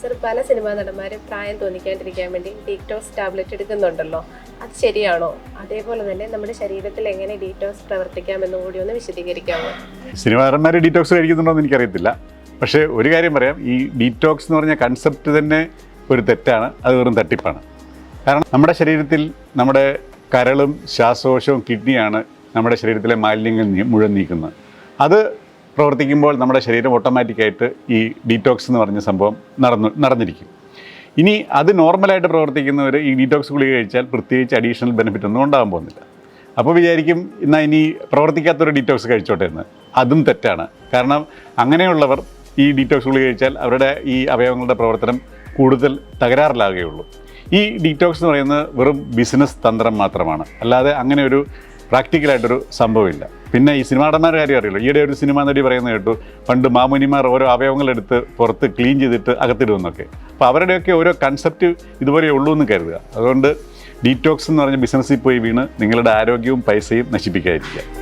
Sir പല cinema നടന്മാരും പ്രായം തോന്നിക്കാണ്ടിരിക്കാൻ വേണ്ടി ഡീറ്റോക്സ് ടാബ്ലറ്റ് എടുക്കുന്നുണ്ടല്ലോ. അത് ശരിയാണോ? അതേപോലെ തന്നെ നമ്മുടെ ശരീരത്തിൽ എങ്ങനെ ഡീറ്റോക്സ് പ്രവർത്തിക്കാമെന്നും കൂടി ഒന്ന് വിശദീകരിക്കാമോ? സിനിമാ നടന്മാർ ഡീറ്റോക്സ് കഴിക്കുന്നുണ്ടോ എന്ന് എനിക്കറിയത്തില്ല. പക്ഷേ ഒരു കാര്യം പറയാം ഈ ഡീറ്റോക്സ് എന്ന് പറഞ്ഞ കൺസെപ്റ്റ് തന്നെ ഒരു തെറ്റാണ് അത് വെറും തട്ടിപ്പാണ്. കാരണം നമ്മുടെ ശരീരത്തിൽ നമ്മുടെ കരളും ശ്വാസകോശവും കിഡ്നിയാണ് നമ്മുടെ ശരീരത്തിലെ മാലിന്യങ്ങൾ മുഴുവൻ നീക്കുന്നത്. അത് പ്രവർത്തിക്കുമ്പോൾ നമ്മുടെ ശരീരം ഓട്ടോമാറ്റിക്കായിട്ട് ഈ ഡീറ്റോക്സ് എന്ന് പറഞ്ഞ സംഭവം നടന്നു നടന്നിരിക്കും. ഇനി അത് നോർമലായിട്ട് പ്രവർത്തിക്കുന്നവർ ഈ ഡീറ്റോക്സ് ഗുളിക കഴിച്ചാൽ പ്രത്യേകിച്ച് അഡീഷണൽ ബെനിഫിറ്റ് ഒന്നും ഉണ്ടാകാൻ പോകുന്നില്ല. അപ്പോൾ വിചാരിക്കും എന്നാൽ ഇനി പ്രവർത്തിക്കാത്തൊരു ഡീറ്റോക്സ് കഴിച്ചോട്ടെ എന്ന്. അതും തെറ്റാണ്. കാരണം അങ്ങനെയുള്ളവർ ഈ ഡീറ്റോക്സ് ഗുളിക കഴിച്ചാൽ അവരുടെ ഈ അവയവങ്ങളുടെ പ്രവർത്തനം കൂടുതൽ തകരാറിലാകുകയുള്ളൂ. ഈ ഡീറ്റോക്സ് എന്ന് പറയുന്നത് വെറും ബിസിനസ് തന്ത്രം മാത്രമാണ്. അല്ലാതെ അങ്ങനെ ഒരു പ്രാക്ടിക്കലായിട്ടൊരു സംഭവമില്ല. പിന്നെ ഈ സിനിമ നടന്മാരുടെ കാര്യം അറിയില്ല? ഈയിടെ ഒരു സിനിമ നടി പറയുന്നത് കേട്ടു പണ്ട് മാമുനിമാർ ഓരോ അവയവങ്ങളെടുത്ത് പുറത്ത് ക്ലീൻ ചെയ്തിട്ട് അകത്തിടുമെന്നൊക്കെ. അപ്പോൾ അവരുടെയൊക്കെ ഓരോ കൺസെപ്റ്റ് ഇതുപോലെ ഉള്ളൂ എന്ന് കരുതുക. അതുകൊണ്ട് ഡീറ്റോക്സ് എന്ന് പറഞ്ഞ ബിസിനസ്സിൽ പോയി വീണ് നിങ്ങളുടെ ആരോഗ്യവും പൈസയും നശിപ്പിക്കാതിരിക്കുക.